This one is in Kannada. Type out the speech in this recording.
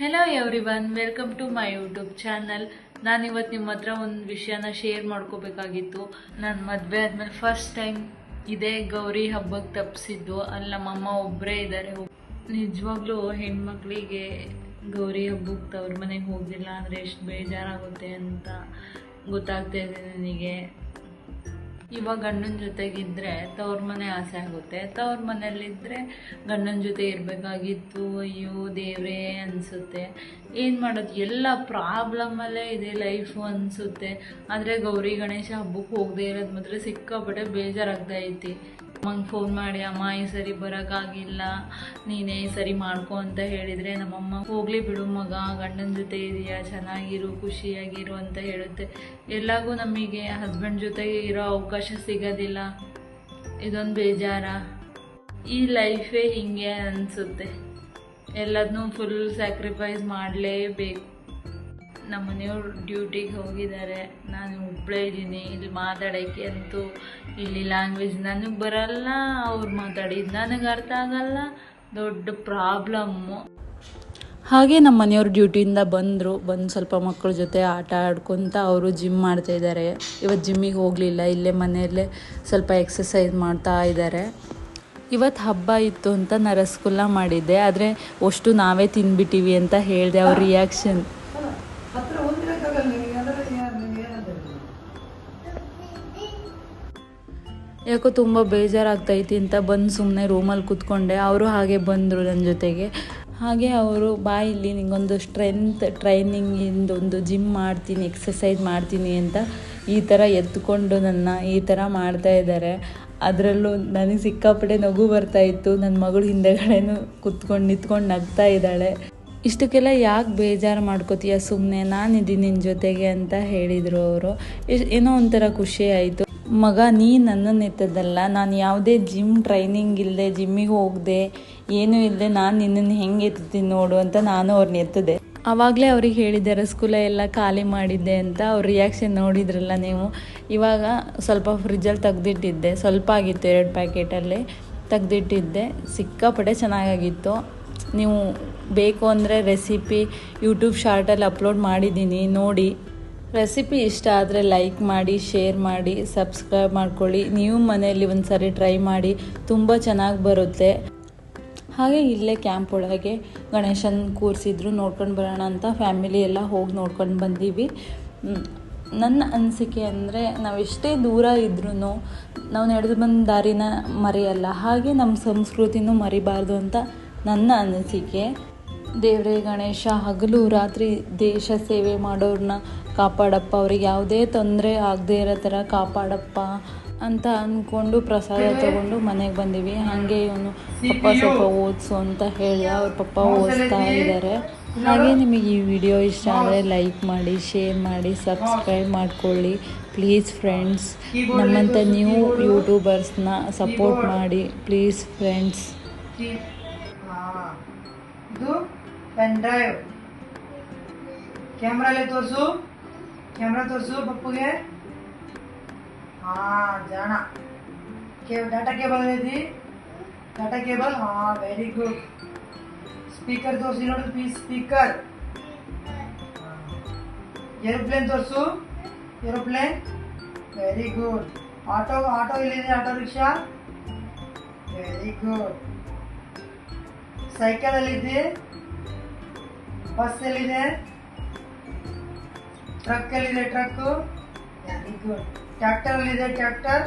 Hello everyone welcome to my YouTube channel ನಾನು ಇವತ್ತು ನಿಮ್ಮ ಹತ್ರ ಒಂದು ವಿಷಯನ ಶೇರ್ ಮಾಡ್ಕೋಬೇಕಾಗಿತ್ತು. ನಾನು ಮದುವೆ ಆದಮೇಲೆ ಫಸ್ಟ್ ಟೈಮ್ ಇದೇ ಗೌರಿ ಹಬ್ಬಕ್ಕೆ ತಪ್ಪಿಸಿದ್ದು ಅಲ್ಲಿ ನಮ್ಮಮ್ಮ ಒಬ್ಬರೇ ಇದ್ದಾರೆ ನಿಜವಾಗ್ಲೂ ಹೆಣ್ಮಕ್ಳಿಗೆ ಗೌರಿ ಹಬ್ಬಕ್ಕೆ ತವ್ರ ಮನೆಗೆ ಹೋಗಿಲ್ಲ ಅಂದರೆ ಎಷ್ಟು ಬೇಜಾರಾಗುತ್ತೆ ಅಂತ ಗೊತ್ತಾಗ್ತಾ ಇದೆ ನನಗೆ. ಇವಾಗ ಗಂಡನ ಜೊತೆಗಿದ್ರೆ ತವ್ರ ಮನೆ ಆಸೆ ಆಗುತ್ತೆ. ತವ್ರ ಮನೇಲಿದ್ದರೆ ಗಂಡನ ಜೊತೆ ಇರಬೇಕಾಗಿತ್ತು, ಅಯ್ಯೋ ದೇವ್ರೇ ಅನಿಸುತ್ತೆ. ಏನು ಮಾಡೋದು? ಎಲ್ಲ ಪ್ರಾಬ್ಲಮಲ್ಲೇ ಇದೆ ಲೈಫು ಅನಿಸುತ್ತೆ. ಆದರೆ ಗೌರಿ ಗಣೇಶ ಹಬ್ಬಕ್ಕೆ ಹೋಗದೆ ಇರೋದು ಮಾತ್ರ ಸಿಕ್ಕಾಪಟ್ಟೆ ಬೇಜಾರಾಗ್ತಾ ಐತಿ. ಅಮ್ಮಂಗೆ ಫೋನ್ ಮಾಡಿ, ಅಮ್ಮ, ಈ ಸರಿ ಬರೋಕ್ಕಾಗಿಲ್ಲ, ನೀನೇ ಸರಿ ಮಾಡ್ಕೊ ಅಂತ ಹೇಳಿದರೆ ನಮ್ಮಮ್ಮ, ಹೋಗಲಿ ಬಿಡು ಮಗ, ಗಂಡನ ಜೊತೆ ಇದೆಯಾ, ಚೆನ್ನಾಗಿರು, ಖುಷಿಯಾಗಿರು ಅಂತ ಹೇಳುತ್ತೆ. ಎಲ್ಲಾಗೂ ನಮಗೆ ಹಸ್ಬೆಂಡ್ ಜೊತೆ ಇರೋ ಅವಕಾಶ ಸಿಗೋದಿಲ್ಲ. ಇದೊಂದು ಬೇಜಾರ. ಈ ಲೈಫೇ ಹಿಂಗೆ ಅನಿಸುತ್ತೆ. ಎಲ್ಲದನ್ನೂ ಫುಲ್ ಸ್ಯಾಕ್ರಿಫೈಸ್ ಮಾಡಲೇಬೇಕು. ನಮ್ಮ ಮನೆಯವರು ಡ್ಯೂಟಿಗೆ ಹೋಗಿದ್ದಾರೆ. ನಾನು ಒಬ್ಬಳೇ ಇದ್ದೀನಿ. ಇಲ್ಲಿ ಮಾತಾಡೋಕ್ಕೆ ಅಂತೂ ಇಲ್ಲಿ ಲ್ಯಾಂಗ್ವೇಜ್ ನನಗೆ ಬರಲ್ಲ. ಅವ್ರು ಮಾತಾಡಿದ್ದು ನನಗೆ ಅರ್ಥ ಆಗಲ್ಲ. ದೊಡ್ಡ ಪ್ರಾಬ್ಲಮ್ಮು ಹಾಗೆ ನಮ್ಮ ಮನೆಯವ್ರು ಡ್ಯೂಟಿಯಿಂದ ಬಂದರು. ಬಂದು ಸ್ವಲ್ಪ ಮಕ್ಕಳ ಜೊತೆ ಆಟ ಆಡ್ಕೊತ ಅವರು ಜಿಮ್ ಮಾಡ್ತಾ ಇದ್ದಾರೆ. ಇವತ್ತು ಜಿಮ್ಮಿಗೆ ಹೋಗಲಿಲ್ಲ. ಇಲ್ಲೇ ಮನೆಯಲ್ಲೇ ಸ್ವಲ್ಪ ಎಕ್ಸಸೈಸ್ ಮಾಡ್ತಾ ಇದ್ದಾರೆ. ಇವತ್ತು ಹಬ್ಬ ಇತ್ತು ಅಂತ ನಾ ರಸಗುಲ್ಲ ಮಾಡಿದ್ದೆ. ಆದರೆ ಅಷ್ಟು ನಾವೇ ತಿಂದ್ಬಿಟ್ಟಿವಿ ಅಂತ ಹೇಳಿದೆ. ಅವ್ರ ರಿಯಾಕ್ಷನ್ ಯಾಕೋ ತುಂಬ ಬೇಜಾರಾಗ್ತೈತಿ ಅಂತ ಬಂದು ಸುಮ್ಮನೆ ರೂಮಲ್ಲಿ ಕೂತ್ಕೊಂಡೆ. ಅವರು ಹಾಗೆ ಬಂದರು ನನ್ನ ಜೊತೆಗೆ. ಹಾಗೆ ಅವರು, ಬಾ ಇಲ್ಲಿ, ನಿಂಗೊಂದು ಸ್ಟ್ರೆಂತ್ ಟ್ರೈನಿಂಗಿಂದ ಒಂದು ಜಿಮ್ ಮಾಡ್ತೀನಿ ಎಕ್ಸಸೈಸ್ ಮಾಡ್ತೀನಿ ಅಂತ ಈ ಥರ ಎತ್ಕೊಂಡು ನನ್ನ ಈ ಥರ ಮಾಡ್ತಾ ಇದ್ದಾರೆ. ಅದರಲ್ಲೂ ನನಗೆ ಸಿಕ್ಕಾಪಟ್ಟೆ ನಗು ಬರ್ತಾ ಇತ್ತು. ನನ್ನ ಮಗಳು ಹಿಂದೆಗಡೆನೂ ಕುತ್ಕೊಂಡು ನಿಂತ್ಕೊಂಡು ನಗ್ತಾ ಇದ್ದಾಳೆ. ಇಷ್ಟಕ್ಕೆಲ್ಲ ಯಾಕೆ ಬೇಜಾರು ಮಾಡ್ಕೋತೀಯ ಸುಮ್ಮನೆ ನಾನಿದ್ದೀನಿ ನಿನ್ನ ಜೊತೆಗೆ ಅಂತ ಹೇಳಿದರು ಅವರು. ಏನೋ ಒಂಥರ ಖುಷಿ ಆಯಿತು. ಮಗ, ನೀ ನನ್ನನ್ನು ಎತ್ತದಲ್ಲ. ನಾನು ಯಾವುದೇ ಜಿಮ್ ಟ್ರೈನಿಂಗ್ ಇಲ್ಲದೆ ಜಿಮ್ಮಿಗೆ ಹೋಗದೆ, ಏನೂ ಇಲ್ಲದೆ ನಾನು ನಿನ್ನನ್ನು ಹೆಂಗೆ ಎತ್ತೀನಿ ನೋಡು ಅಂತ ನಾನು ಅವ್ರನ್ನ ಎತ್ತದೆ. ಆವಾಗಲೇ ಅವ್ರಿಗೆ ಹೇಳಿದ್ದೆ ರಸಗುಲ್ಲ ಎಲ್ಲ ಖಾಲಿ ಮಾಡಿದ್ದೆ ಅಂತ ಅವ್ರ ರಿಯಾಕ್ಷನ್ ನೋಡಿದ್ರಲ್ಲ ನೀವು. ಇವಾಗ ಸ್ವಲ್ಪ ಫ್ರಿಜ್ಜಲ್ಲಿ ತೆಗ್ದಿಟ್ಟಿದ್ದೆ. ಸ್ವಲ್ಪ ಆಗಿತ್ತು ಎರಡು ಪ್ಯಾಕೆಟಲ್ಲಿ ತೆಗ್ದಿಟ್ಟಿದ್ದೆ. ಸಿಕ್ಕಾಪಟ್ಟೆ ಚೆನ್ನಾಗಾಗಿತ್ತು. ನೀವು ಬೇಕು ಅಂದರೆ ರೆಸಿಪಿ ಯೂಟ್ಯೂಬ್ ಶಾರ್ಟಲ್ಲಿ ಅಪ್ಲೋಡ್ ಮಾಡಿದ್ದೀನಿ, ನೋಡಿ. ರೆಸಿಪಿ ಇಷ್ಟ ಆದರೆ ಲೈಕ್ ಮಾಡಿ, ಶೇರ್ ಮಾಡಿ, ಸಬ್ಸ್ಕ್ರೈಬ್ ಮಾಡ್ಕೊಳ್ಳಿ. ನೀವು ಮನೆಯಲ್ಲಿ ಒಂದು ಸಾರಿ ಟ್ರೈ ಮಾಡಿ, ತುಂಬ ಚೆನ್ನಾಗಿ ಬರುತ್ತೆ. ಹಾಗೆ ಇಲ್ಲೇ ಕ್ಯಾಂಪ್ ಒಳಗೆ ಗಣೇಶನ ಕೂರಿಸಿದ್ರು, ನೋಡ್ಕೊಂಡು ಬರೋಣ ಅಂತ ಫ್ಯಾಮಿಲಿ ಎಲ್ಲ ಹೋಗಿ ನೋಡ್ಕೊಂಡು ಬಂದೀವಿ. ನನ್ನ ಅನಿಸಿಕೆ ಅಂದರೆ ನಾವು ಎಷ್ಟೇ ದೂರ ಇದ್ರೂ ನಾವು ನಡೆದು ಬಂದ ದಾರಿನ ಮರೆಯಲ್ಲ. ಹಾಗೆ ನಮ್ಮ ಸಂಸ್ಕೃತಿನೂ ಮರಿಬಾರ್ದು ಅಂತ ನನ್ನ ಅನಿಸಿಕೆ. ದೇವ್ರೇ ಗಣೇಶ, ಹಗಲು, ರಾತ್ರಿ ದೇಶ ಸೇವೆ ಮಾಡೋರನ್ನ ಕಾಪಾಡಪ್ಪ. ಅವ್ರಿಗೆ ಯಾವುದೇ ತೊಂದರೆ ಆಗದೇ ಇರೋ ಥರ ಕಾಪಾಡಪ್ಪ ಅಂತ ಅಂದ್ಕೊಂಡು ಪ್ರಸಾದ ತಗೊಂಡು ಮನೆಗೆ ಬಂದೀವಿ. ಹಾಗೆ ಇವನು ಪಪ್ಪ ಸ್ವಲ್ಪ ಓದಿಸು ಅಂತ ಹೇಳಿ ಅವ್ರ ಪಪ್ಪ ಓದಿಸ್ತಾ ಇದ್ದಾರೆ ಹಾಗೆ ನಿಮಗೆ ಈ ವಿಡಿಯೋ ಇಷ್ಟ ಆದರೆ ಲೈಕ್ ಮಾಡಿ, ಶೇರ್ ಮಾಡಿ, ಸಬ್ಸ್ಕ್ರೈಬ್ ಮಾಡ್ಕೊಳ್ಳಿ. ಪ್ಲೀಸ್ ಫ್ರೆಂಡ್ಸ್ ನಮ್ಮಂಥ ನ್ಯೂ ಯೂಟ್ಯೂಬರ್ಸ್ನ ಸಪೋರ್ಟ್ ಮಾಡಿ. Please friends. ಪೆನ್ ಡ್ರೈವ್ ಕ್ಯಾಮ್ರಲ್ಲಿ ತೋರಿಸು ಕ್ಯಾಮ್ರಾ ತೋರಿಸು ಪಪ್ಪುಗೆ ಹಾಂ ಜಾಣ ಕೇ ಡಾಟಾ ಕೇಬಲ್ ಐತಿ ಡಾಟಾ ಕೇಬಲ್ ಹಾಂ ವೆರಿ ಗುಡ್ ಸ್ಪೀಕರ್ ತೋರಿಸಿ ನೋಡು ಪ್ಲೀಸ್ ಸ್ಪೀಕರ್ ಏರೋಪ್ಲೇನ್ ತೋರಿಸು aeroplane very good auto auto ಎಲ್ಲಿದೆ auto rickshaw very good cycle ಎಲ್ಲಿದೆ बस चलिए ट्रक के लिए ट्रक को ट्रैक्टर लीजिए ट्रैक्टर